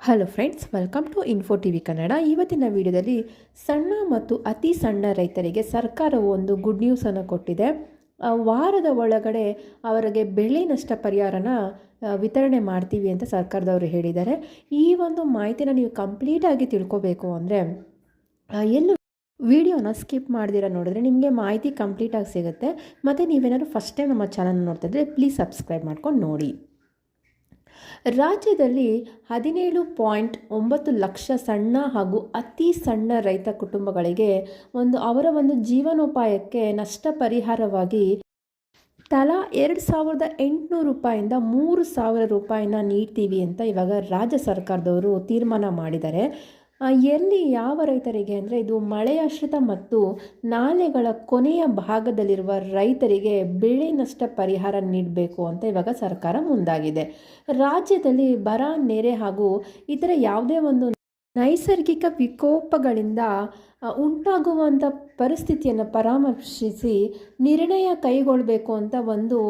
Hello friends welcome to info T V Kannada ಇವತ್ತಿನ ವಿಡಿಯೋದಲ್ಲಿ ಸಣ್ಣ ಮತ್ತು ಅತಿ ಸಣ್ಣ ರೈತರಿಗೆ ಸರ್ಕಾರವು ಒಂದು ಗುಡ್ ನ್ಯೂಸನ್ನು ಕೊಟ್ಟಿದೆ. ವಾರದ ಒಳಗಡೆ ಅವರಿಗೆ ಬೆಳೆ ನಷ್ಟ ಪರಿಹಾರನ ವಿತರಣೆ ಮಾಡ್ತೀವಿ ಅಂತ ಸರ್ಕಾರದವರು ಹೇಳಿದ್ದಾರೆ. ಈ ಒಂದು ಮಾಹಿತಿನ ನೀವು ಕಂಪ್ಲೀಟಾಗಿ ತಿಳ್ಕೋಬೇಕು ಅಂದರೆ ಎಲ್ಲೂ ವಿಡಿಯೋನ ಸ್ಕಿಪ್ ಮಾಡಿದಿರ ನೋಡಿದ್ರೆ ನಿಮಗೆ ಮಾಹಿತಿ ಕಂಪ್ಲೀಟಾಗಿ ಸಿಗುತ್ತೆ. ಮತ್ತು ನೀವೇನಾದ್ರು ಫಸ್ಟ್ ಟೈಮ್ ನಮ್ಮ ಚಾನಲ್ ನೋಡ್ತಾ ಇದ್ದರೆ ಪ್ಲೀಸ್ ಸಬ್ಸ್ಕ್ರೈಬ್ ಮಾಡ್ಕೊಂಡು ನೋಡಿ. ರಾಜ್ಯದಲ್ಲಿ ಹದಿನೇಳು ಪಾಯಿಂಟ್ ಒಂಬತ್ತು ಲಕ್ಷ ಸಣ್ಣ ಹಾಗೂ ಅತಿ ಸಣ್ಣ ರೈತ ಕುಟುಂಬಗಳಿಗೆ ಒಂದು ಅವರ ಒಂದು ಜೀವನೋಪಾಯಕ್ಕೆ ನಷ್ಟ ಪರಿಹಾರವಾಗಿ ತಲಾ ಎರಡು ಸಾವಿರದ ಎಂಟುನೂರು ರೂಪಾಯಿಂದ ಮೂರು ಸಾವಿರ ರೂಪಾಯಿನ ನೀಡ್ತೀವಿ ಅಂತ ಇವಾಗ ರಾಜ್ಯ ಸರ್ಕಾರದವರು ತೀರ್ಮಾನ ಮಾಡಿದ್ದಾರೆ. ಎಲ್ಲಿ ಯಾವ ರೈತರಿಗೆ ಅಂದರೆ ಇದು ಮಳೆಯಾಶ್ರಿತ ಮತ್ತು ನಾಲೆಗಳ ಕೊನೆಯ ಭಾಗದಲ್ಲಿರುವ ರೈತರಿಗೆ ಬೆಳೆ ನಷ್ಟ ಪರಿಹಾರ ನೀಡಬೇಕು ಅಂತ ಇವಾಗ ಸರ್ಕಾರ ಮುಂದಾಗಿದೆ. ರಾಜ್ಯದಲ್ಲಿ ಬರ, ನೆರೆ ಹಾಗೂ ಇತರ ಯಾವುದೇ ಒಂದು ನೈಸರ್ಗಿಕ ವಿಕೋಪಗಳಿಂದ ಉಂಟಾಗುವಂಥ ಪರಿಸ್ಥಿತಿಯನ್ನು ಪರಾಮರ್ಶಿಸಿ ನಿರ್ಣಯ ಕೈಗೊಳ್ಳಬೇಕು ಅಂತ ಒಂದು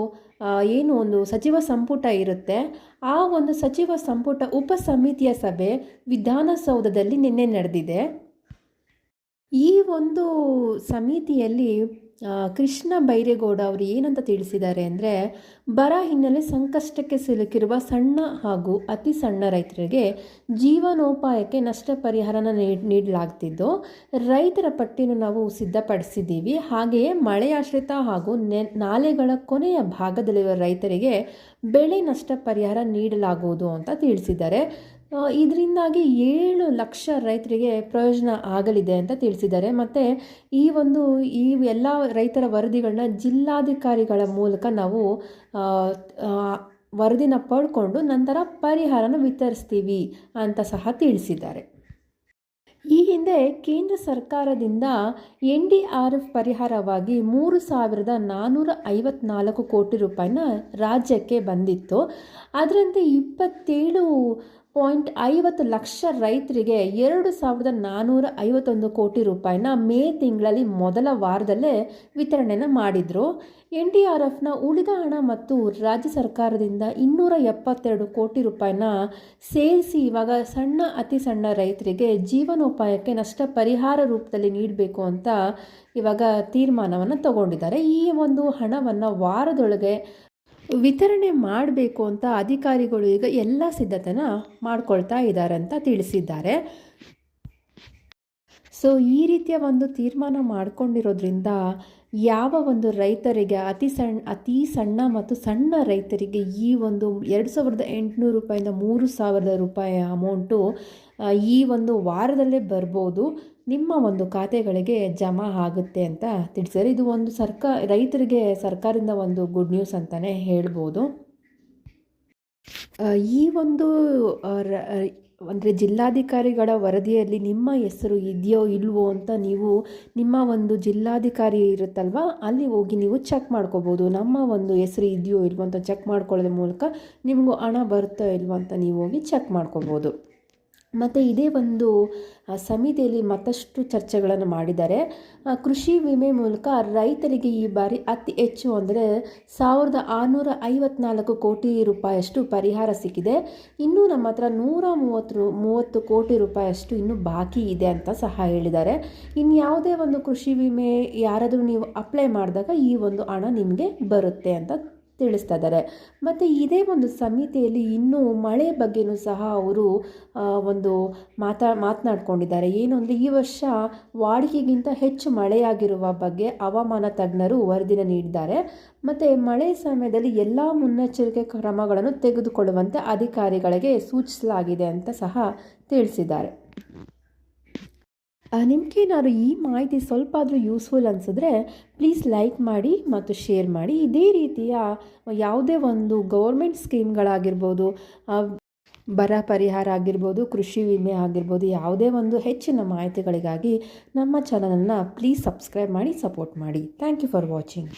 ಏನು ಒಂದು ಸಚಿವ ಸಂಪುಟ ಇರುತ್ತೆ, ಆ ಒಂದು ಸಚಿವ ಸಂಪುಟ ಉಪ ಸಮಿತಿಯ ಸಭೆ ವಿಧಾನಸೌಧದಲ್ಲಿ ನಿನ್ನೆ ನಡೆದಿದೆ. ಈ ಒಂದು ಸಮಿತಿಯಲ್ಲಿ ಕೃಷ್ಣ ಬೈರೇಗೌಡ ಅವರು ಏನಂತ ತಿಳಿಸಿದ್ದಾರೆ ಅಂದರೆ, ಬರ ಹಿನ್ನೆಲೆ ಸಂಕಷ್ಟಕ್ಕೆ ಸಿಲುಕಿರುವ ಸಣ್ಣ ಹಾಗೂ ಅತಿ ಸಣ್ಣ ರೈತರಿಗೆ ಜೀವನೋಪಾಯಕ್ಕೆ ನಷ್ಟ ಪರಿಹಾರನ ನೀಡ್ ನೀಡಲಾಗ್ತಿದ್ದು. ರೈತರ ಪಟ್ಟಿಯನ್ನು ನಾವು ಸಿದ್ಧಪಡಿಸಿದ್ದೀವಿ. ಹಾಗೆಯೇ ಮಳೆಯಾಶ್ರಿತ ಹಾಗೂ ನೆ, ನಾಲೆಗಳ ಕೊನೆಯ ಭಾಗದಲ್ಲಿರುವ ರೈತರಿಗೆ ಬೆಳೆ ನಷ್ಟ ಪರಿಹಾರ ನೀಡಲಾಗುವುದು ಅಂತ ತಿಳಿಸಿದ್ದಾರೆ. ಇದರಿಂದಾಗಿ ಏಳು ಲಕ್ಷ ರೈತರಿಗೆ ಪ್ರಯೋಜನ ಆಗಲಿದೆ ಅಂತ ತಿಳಿಸಿದ್ದಾರೆ. ಮತ್ತು ಈ ಒಂದು, ಈ ಎಲ್ಲ ರೈತರ ವರದಿಗಳನ್ನ ಜಿಲ್ಲಾಧಿಕಾರಿಗಳ ಮೂಲಕ ನಾವು ವರದಿನ ಪಡ್ಕೊಂಡು ನಂತರ ಪರಿಹಾರನ ವಿತರಿಸ್ತೀವಿ ಅಂತ ಸಹ ತಿಳಿಸಿದ್ದಾರೆ. ಈ ಹಿಂದೆ ಕೇಂದ್ರ ಸರ್ಕಾರದಿಂದ ಎನ್ ಡಿ ಆರ್ ಎಫ್ ಪರಿಹಾರವಾಗಿ ಮೂರು ಸಾವಿರದ ನಾನ್ನೂರ ಐವತ್ನಾಲ್ಕು ಕೋಟಿ ರೂಪಾಯಿನ ರಾಜ್ಯಕ್ಕೆ ಬಂದಿತ್ತು. ಅದರಂತೆ ಇಪ್ಪತ್ತೇಳು ಪಾಯಿಂಟ್ ಐವತ್ತು ಲಕ್ಷ ರೈತರಿಗೆ ಎರಡು ಸಾವಿರದ ನಾನ್ನೂರ ಐವತ್ತೊಂದು ಕೋಟಿ ರೂಪಾಯಿನ ಮೇ ತಿಂಗಳಲ್ಲಿ ಮೊದಲ ವಾರದಲ್ಲೇ ವಿತರಣೆನ ಮಾಡಿದರು. ಎನ್ ಡಿ ಆರ್ ಎಫ್ನ ಉಳಿದ ಹಣ ಮತ್ತು ರಾಜ್ಯ ಸರ್ಕಾರದಿಂದ ಇನ್ನೂರ ಎಪ್ಪತ್ತೆರಡು ಕೋಟಿ ರೂಪಾಯಿನ ಸೇರಿಸಿ ಇವಾಗ ಸಣ್ಣ, ಅತಿ ಸಣ್ಣ ರೈತರಿಗೆ ಜೀವನೋಪಾಯಕ್ಕೆ ನಷ್ಟ ಪರಿಹಾರ ರೂಪದಲ್ಲಿ ನೀಡಬೇಕು ಅಂತ ಇವಾಗ ತೀರ್ಮಾನವನ್ನು ತಗೊಂಡಿದ್ದಾರೆ. ಈ ಒಂದು ಹಣವನ್ನು ವಾರದೊಳಗೆ ವಿತರಣೆ ಮಾಡಬೇಕು ಅಂತ ಅಧಿಕಾರಿಗಳು ಈಗ ಎಲ್ಲ ಸಿದ್ಧತೆನ ಮಾಡ್ಕೊಳ್ತಾ ಅಂತ ತಿಳಿಸಿದ್ದಾರೆ. ಸೊ ಈ ರೀತಿಯ ಒಂದು ತೀರ್ಮಾನ ಮಾಡಿಕೊಂಡಿರೋದ್ರಿಂದ ಯಾವ ಒಂದು ರೈತರಿಗೆ ಅತಿ ಸಣ್ಣ ಅತಿ ಸಣ್ಣ ಮತ್ತು ಸಣ್ಣ ರೈತರಿಗೆ ಈ ಒಂದು ಎರಡು ಸಾವಿರದ ಎಂಟುನೂರು ರೂಪಾಯಿಂದ ಮೂರು ಸಾವಿರದ ರೂಪಾಯಿ ಅಮೌಂಟು ಈ ಒಂದು ವಾರದಲ್ಲೇ ಬರ್ಬೋದು. ನಿಮ್ಮ ಒಂದು ಖಾತೆಗಳಿಗೆ ಜಮಾ ಆಗುತ್ತೆ ಅಂತ ತಿಳಿಸಿದ್ದಾರೆ ಇದು ಒಂದು ಸರ್ಕಾ, ರೈತರಿಗೆ ಸರ್ಕಾರದಿಂದ ಒಂದು ಗುಡ್ ನ್ಯೂಸ್ ಅಂತಲೇ ಹೇಳ್ಬೋದು. ಈ ಒಂದು ಅಂದರೆ ಜಿಲ್ಲಾಧಿಕಾರಿಗಳ ವರದಿಯಲ್ಲಿ ನಿಮ್ಮ ಹೆಸರು ಇದೆಯೋ ಇಲ್ವೋ ಅಂತ ನೀವು ನಿಮ್ಮ ಒಂದು ಜಿಲ್ಲಾಧಿಕಾರಿ ಇರುತ್ತಲ್ವ? ಅಲ್ಲಿ ಹೋಗಿ ನೀವು ಚೆಕ್ ಮಾಡ್ಕೋಬೋದು. ನಮ್ಮ ಒಂದು ಹೆಸರು ಇದೆಯೋ ಇಲ್ವೋ ಅಂತ ಚೆಕ್ ಮಾಡ್ಕೊಳ್ಳೋದ್ರ ಮೂಲಕ ನಿಮಗೂ ಹಣ ಬರುತ್ತೋ ಇಲ್ವೋ ಅಂತ ನೀವು ಹೋಗಿ ಚೆಕ್ ಮಾಡ್ಕೋಬೋದು. ಮತ್ತು ಇದೇ ಒಂದು ಸಮಿತಿಯಲ್ಲಿ ಮತ್ತಷ್ಟು ಚರ್ಚೆಗಳನ್ನು ಮಾಡಿದ್ದಾರೆ. ಕೃಷಿ ವಿಮೆ ಮೂಲಕ ರೈತರಿಗೆ ಈ ಬಾರಿ ಅತಿ ಹೆಚ್ಚು ಅಂದರೆ ಸಾವಿರದ ಆರುನೂರ ಐವತ್ನಾಲ್ಕು ಕೋಟಿ ರೂಪಾಯಿಯಷ್ಟು ಪರಿಹಾರ ಸಿಕ್ಕಿದೆ. ಇನ್ನೂ ನಮ್ಮ ಹತ್ರ ನೂರ ಮೂವತ್ತು ಮೂವತ್ತು ಕೋಟಿ ರೂಪಾಯಿಯಷ್ಟು ಇನ್ನೂ ಬಾಕಿ ಇದೆ ಅಂತ ಸಹ ಹೇಳಿದ್ದಾರೆ. ಇನ್ನು ಯಾವುದೇ ಒಂದು ಕೃಷಿ ವಿಮೆ ಯಾರಾದರೂ ನೀವು ಅಪ್ಲೈ ಮಾಡಿದಾಗ ಈ ಒಂದು ಹಣ ನಿಮಗೆ ಬರುತ್ತೆ ಅಂತ ತಿಳಿಸ್ತಾ ಇದ್ದಾರೆ ಮತ್ತು ಇದೇ ಒಂದು ಸಮಿತಿಯಲ್ಲಿ ಇನ್ನೂ ಮಳೆ ಬಗ್ಗೆನೂ ಸಹ ಅವರು ಒಂದು ಮಾತಾ, ಮಾತನಾಡ್ಕೊಂಡಿದ್ದಾರೆ. ಏನು ಅಂದರೆ, ಈ ವರ್ಷ ವಾಡಿಕೆಗಿಂತ ಹೆಚ್ಚು ಮಳೆಯಾಗಿರುವ ಬಗ್ಗೆ ಹವಾಮಾನ ತಜ್ಞರು ವರದಿನ ನೀಡಿದ್ದಾರೆ. ಮತ್ತು ಮಳೆ ಸಮಯದಲ್ಲಿ ಎಲ್ಲ ಮುನ್ನೆಚ್ಚರಿಕೆ ಕ್ರಮಗಳನ್ನು ತೆಗೆದುಕೊಳ್ಳುವಂತೆ ಅಧಿಕಾರಿಗಳಿಗೆ ಸೂಚಿಸಲಾಗಿದೆ ಅಂತ ಸಹ ತಿಳಿಸಿದ್ದಾರೆ. ನಿಮಗೇನಾದ್ರು ಈ ಮಾಹಿತಿ ಸ್ವಲ್ಪ ಆದರೂ ಯೂಸ್ಫುಲ್ ಅನಿಸಿದ್ರೆ ಪ್ಲೀಸ್ ಲೈಕ್ ಮಾಡಿ ಮತ್ತು ಶೇರ್ ಮಾಡಿ. ಇದೇ ರೀತಿಯ ಯಾವುದೇ ಒಂದು ಗೌರ್ಮೆಂಟ್ ಸ್ಕೀಮ್ಗಳಾಗಿರ್ಬೋದು ಬರ ಪರಿಹಾರ ಆಗಿರ್ಬೋದು, ಕೃಷಿ ವಿಮೆ ಆಗಿರ್ಬೋದು, ಯಾವುದೇ ಒಂದು ಹೆಚ್ಚಿನ ಮಾಹಿತಿಗಳಿಗಾಗಿ ನಮ್ಮ ಚಾನಲನ್ನು ಪ್ಲೀಸ್ ಸಬ್ಸ್ಕ್ರೈಬ್ ಮಾಡಿ ಸಪೋರ್ಟ್ ಮಾಡಿ. Thank you for watching